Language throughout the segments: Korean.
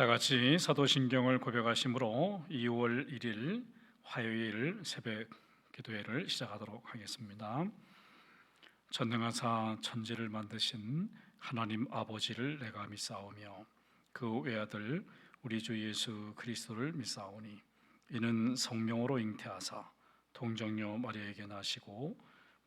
다 같이 사도신경을 고백하심으로 2월 1일 화요일 새벽 기도회를 시작하도록 하겠습니다. 전능하사 천지를 만드신 하나님 아버지를 내가 믿사오며 그 외아들 우리 주 예수 그리스도를 믿사오니 이는 성령으로 잉태하사 동정녀 마리아에게 나시고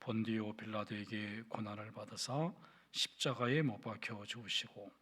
본디오 빌라도에게 고난을 받으사 십자가에 못 박혀 죽으시고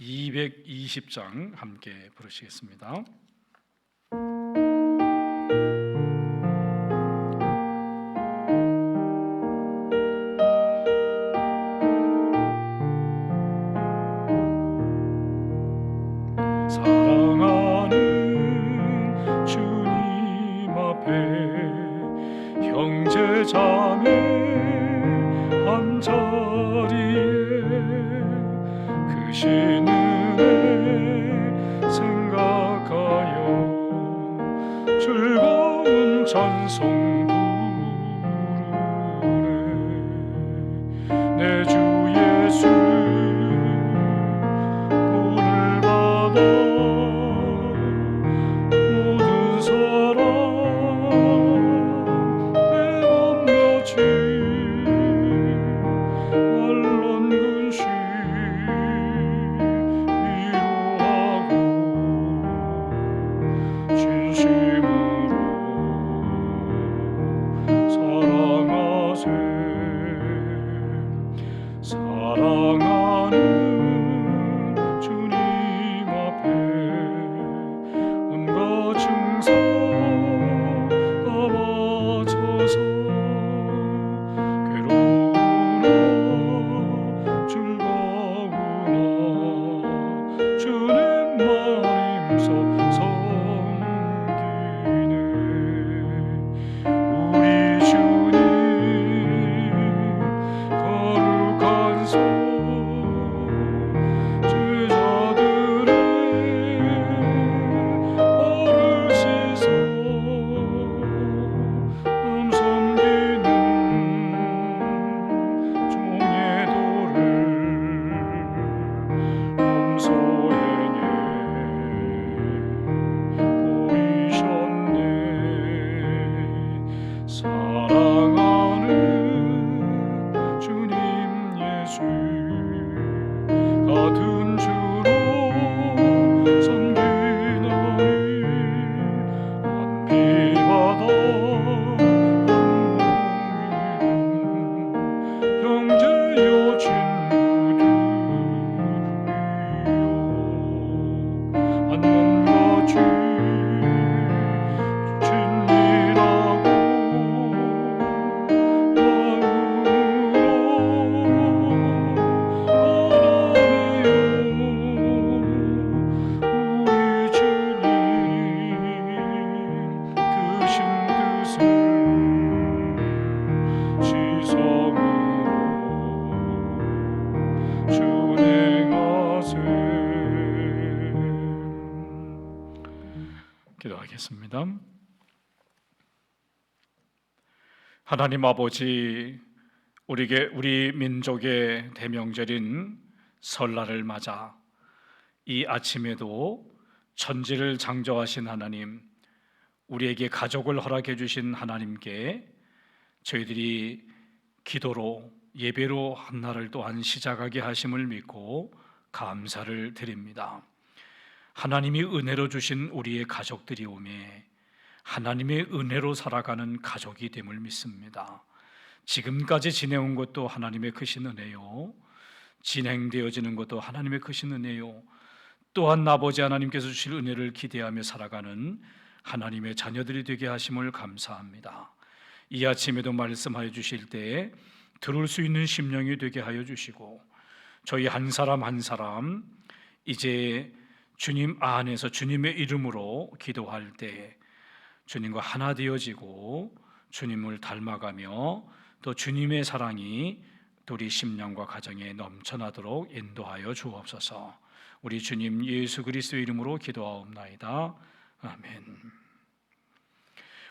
220장 함께 부르시겠습니다. 자매 한 자리에 그 신 즐거 기도하겠습니다. 하나님 아버지 우리게 우리 민족의 대명절인 설날을 맞아 이 아침에도 천지를 창조하신 하나님 우리에게 가족을 허락해 주신 하나님께 저희들이 기도로 예배로 한 날을 또한 시작하게 하심을 믿고 감사를 드립니다. 하나님이 은혜로 주신 우리의 가족들이 오매 하나님의 은혜로 살아가는 가족이 됨을 믿습니다. 지금까지 지내온 것도 하나님의 크신 은혜요. 진행되어지는 것도 하나님의 크신 은혜요. 또한 아버지 하나님께서 주실 은혜를 기대하며 살아가는 하나님의 자녀들이 되게 하심을 감사합니다. 이 아침에도 말씀하여 주실 때에 들을 수 있는 심령이 되게 하여 주시고 저희 한 사람 한 사람 이제 주님 안에서 주님의 이름으로 기도할 때 주님과 하나 되어지고 주님을 닮아가며 또 주님의 사랑이 우리 심령과 가정에 넘쳐나도록 인도하여 주옵소서. 우리 주님 예수 그리스도의 이름으로 기도하옵나이다. 아멘.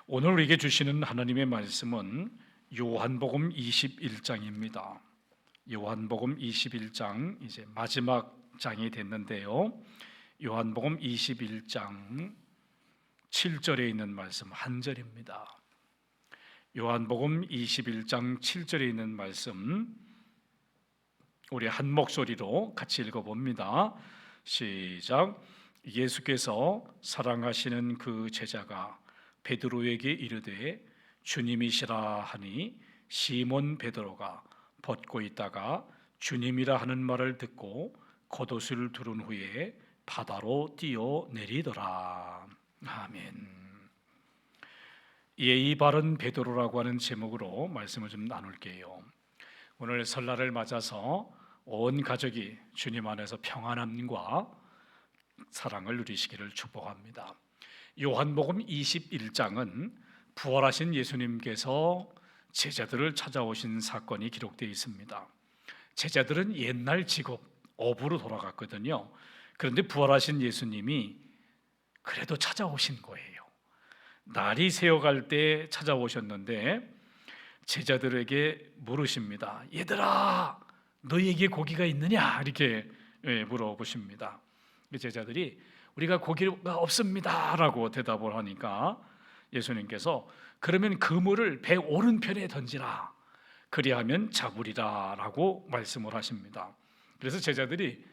오늘 우리에게 주시는 하나님의 말씀은 요한복음 21장입니다. 요한복음 21장 이제 마지막 장이 됐는데요. 요한복음 21장 7절에 있는 말씀 한 절입니다. 요한복음 21장 7절에 있는 말씀 우리 한 목소리로 같이 읽어 봅니다. 시작. 예수께서 사랑하시는 그 제자가 베드로에게 이르되 주님이시라 하니 시몬 베드로가 벗고 있다가 주님이라 하는 말을 듣고 겉옷을 두른 후에 바다로 뛰어 내리더라. 아멘. 예의 바른 베드로라고 하는 제목으로 말씀을 좀 나눌게요. 오늘 설날을 맞아서 온 가족이 주님 안에서 평안함과 사랑을 누리시기를 축복합니다. 요한복음 21장은 부활하신 예수님께서 제자들을 찾아오신 사건이 기록되어 있습니다. 제자들은 옛날 직업 업으로 돌아갔거든요. 그런데 부활하신 예수님이 그래도 찾아오신 거예요. 날이 새어갈 때 찾아오셨는데 제자들에게 물으십니다. 얘들아, 너희에게 고기가 있느냐? 이렇게 예, 물어보십니다. 제자들이 우리가 고기가 없습니다라고 대답을 하니까 예수님께서 그러면 그물을 배 오른편에 던지라. 그리하면 잡으리라라고 말씀을 하십니다. 그래서 제자들이 아,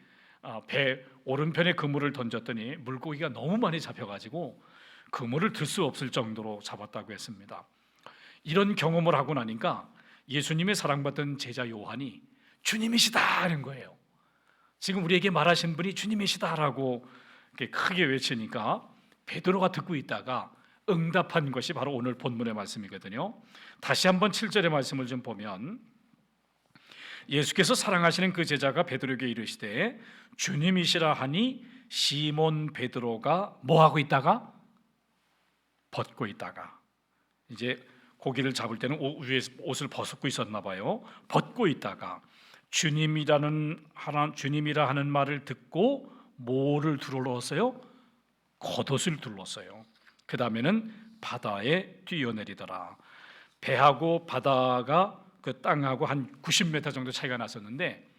배 오른편에 그물을 던졌더니 물고기가 너무 많이 잡혀가지고 그물을 들 수 없을 정도로 잡았다고 했습니다. 이런 경험을 하고 나니까 예수님의 사랑받던 제자 요한이 주님이시다 하는 거예요. 지금 우리에게 말하신 분이 주님이시다라고 크게 외치니까 베드로가 듣고 있다가 응답한 것이 바로 오늘 본문의 말씀이거든요. 다시 한번 7절의 말씀을 좀 보면 예수께서 사랑하시는 그 제자가 베드로에게 이르시되 주님이시라 하니 시몬 베드로가 뭐 하고 있다가 벗고 있다가 이제 고기를 잡을 때는 위에 옷을 벗고 있었나 봐요. 벗고 있다가 주님이라는 하나 주님이라 하는 말을 듣고 뭐를 둘러었어요? 겉옷을 둘렀어요. 그 다음에는 바다에 뛰어내리더라. 배하고 바다가 그 땅하고 한 90m 정도 차이가 났었는데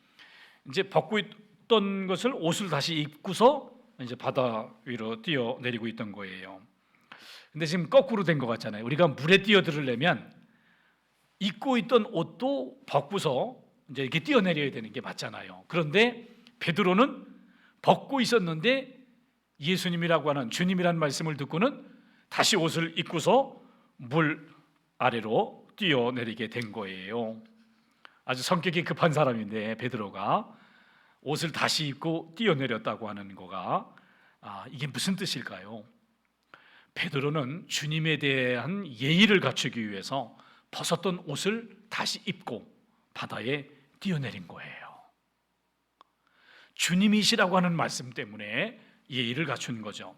이제 벗고 있던 것을 옷을 다시 입고서 이제 바다 위로 뛰어 내리고 있던 거예요. 근데 지금 거꾸로 된 것 같잖아요. 우리가 물에 뛰어들으려면 입고 있던 옷도 벗고서 이제 이렇게 뛰어내려야 되는 게 맞잖아요. 그런데 베드로는 벗고 있었는데 예수님이라고 하는 주님이란 말씀을 듣고는 다시 옷을 입고서 물 아래로 뛰어내리게 된 거예요. 아주 성격이 급한 사람인데 베드로가 옷을 다시 입고 뛰어내렸다고 하는 거가 아, 이게 무슨 뜻일까요? 베드로는 주님에 대한 예의를 갖추기 위해서 벗었던 옷을 다시 입고 바다에 뛰어내린 거예요. 주님이시라고 하는 말씀 때문에 예의를 갖춘 거죠.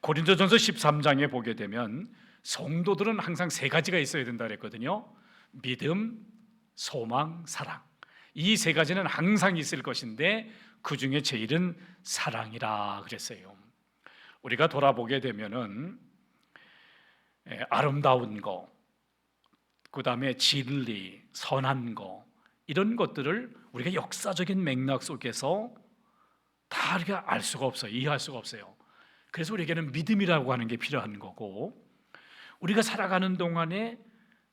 고린도전서 13장에 보게 되면 성도들은 항상 세 가지가 있어야 된다 그랬거든요. 믿음, 소망, 사랑. 이 세 가지는 항상 있을 것인데 그 중에 제일은 사랑이라 그랬어요. 우리가 돌아보게 되면은 예, 아름다운 거, 그 다음에 진리, 선한 거 이런 것들을 우리가 역사적인 맥락 속에서 다 우리가 알 수가 없어요. 이해할 수가 없어요. 그래서 우리에게는 믿음이라고 하는 게 필요한 거고 우리가 살아가는 동안에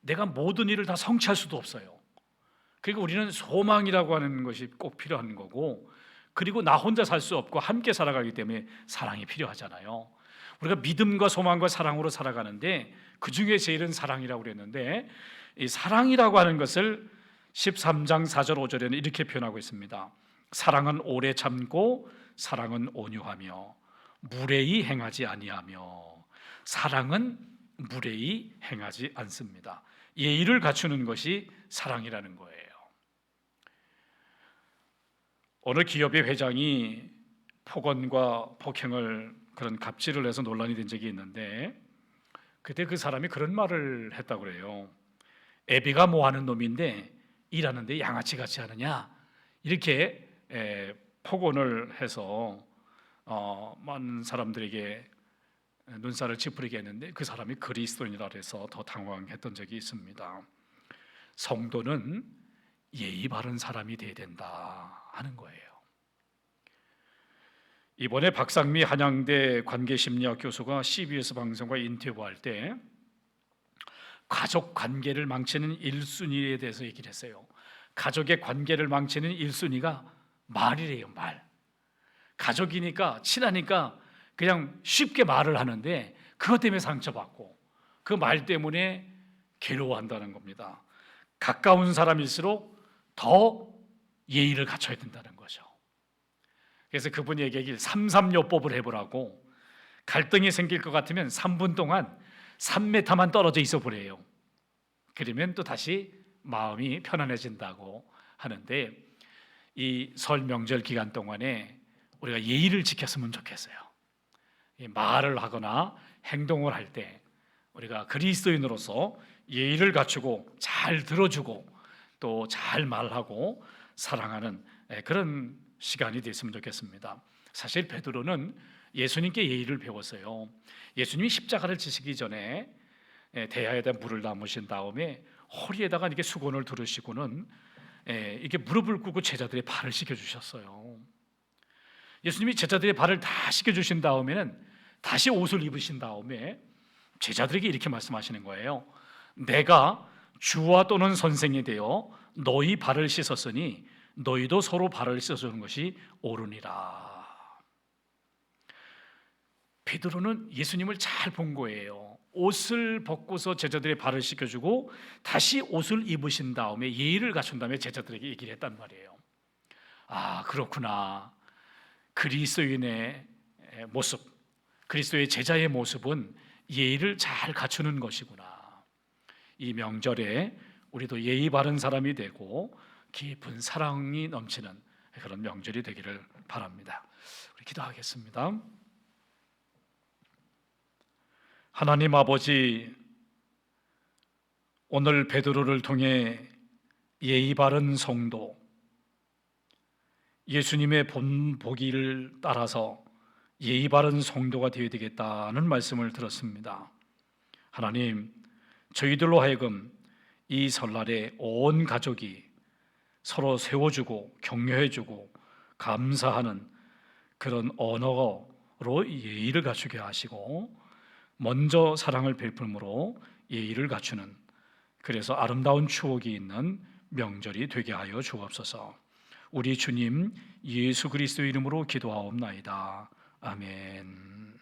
내가 모든 일을 다 성취할 수도 없어요. 그리고 우리는 소망이라고 하는 것이 꼭 필요한 거고 그리고 나 혼자 살 수 없고 함께 살아가기 때문에 사랑이 필요하잖아요. 우리가 믿음과 소망과 사랑으로 살아가는데 그 중에 제일은 사랑이라고 그랬는데 이 사랑이라고 하는 것을 13장 4절 5절에는 이렇게 표현하고 있습니다. 사랑은 오래 참고 사랑은 온유하며 무례히 행하지 아니하며 사랑은 무례히 행하지 않습니다. 예의를 갖추는 것이 사랑이라는 거예요. 어느 기업의 회장이 폭언과 폭행을 그런 갑질을 해서 논란이 된 적이 있는데 그때 그 사람이 그런 말을 했다고 그래요. 애비가 뭐 하는 놈인데 일하는데 양아치 같이 하느냐 이렇게 에, 폭언을 해서 어, 많은 사람들에게 눈살을 찌푸리게 했는데 그 사람이 그리스도인이라 해서 더 당황했던 적이 있습니다. 성도는 예의 바른 사람이 돼야 된다 하는 거예요. 이번에 박상미 한양대 관계심리학 교수가 CBS 방송과 인터뷰할 때 가족 관계를 망치는 1순위에 대해서 얘기를 했어요. 가족의 관계를 망치는 1순위가 말이래요, 말. 가족이니까 친하니까 그냥 쉽게 말을 하는데 그것 때문에 상처받고 그 말 때문에 괴로워한다는 겁니다. 가까운 사람일수록 더 예의를 갖춰야 된다는 거죠. 그래서 그분이 얘기하길 삼삼요법을 해보라고 갈등이 생길 것 같으면 3분 동안 3m만 떨어져 있어 보래요. 그러면 또 다시 마음이 편안해진다고 하는데 이 설 명절 기간 동안에 우리가 예의를 지켰으면 좋겠어요. 이 말을 하거나 행동을 할 때 우리가 그리스도인으로서 예의를 갖추고 잘 들어주고 또 잘 말하고 사랑하는 예, 그런 시간이 됐으면 좋겠습니다. 사실 베드로는 예수님께 예의를 배웠어요. 예수님이 십자가를 지시기 전에 예, 대야에다 물을 담으신 다음에 허리에다가 이렇게 수건을 두르시고는 예, 이렇게 무릎을 꿇고 제자들의 발을 씻겨 주셨어요. 예수님이 제자들의 발을 다 씻겨 주신 다음에는 다시 옷을 입으신 다음에 제자들에게 이렇게 말씀하시는 거예요. 내가 주와 또는 선생이 되어 너희 발을 씻었으니 너희도 서로 발을 씻어주는 것이 옳으니라. 베드로는 예수님을 잘 본 거예요. 옷을 벗고서 제자들의 발을 씻겨주고 다시 옷을 입으신 다음에 예의를 갖춘 다음에 제자들에게 얘기를 했단 말이에요. 아 그렇구나. 그리스도인의 모습, 그리스도의 제자의 모습은 예의를 잘 갖추는 것이구나. 이 명절에 우리도 예의 바른 사람이 되고 깊은 사랑이 넘치는 그런 명절이 되기를 바랍니다. 우리 기도하겠습니다. 하나님 아버지 오늘 베드로를 통해 예의 바른 성도 예수님의 본 보기를 따라서 예의 바른 성도가 되어야 되겠다는 말씀을 들었습니다. 하나님 저희들로 하여금 이 설날에 온 가족이 서로 세워주고 격려해주고 감사하는 그런 언어로 예의를 갖추게 하시고 먼저 사랑을 베풀므로 예의를 갖추는 그래서 아름다운 추억이 있는 명절이 되게 하여 주옵소서. 우리 주님 예수 그리스도 이름으로 기도하옵나이다. 아멘.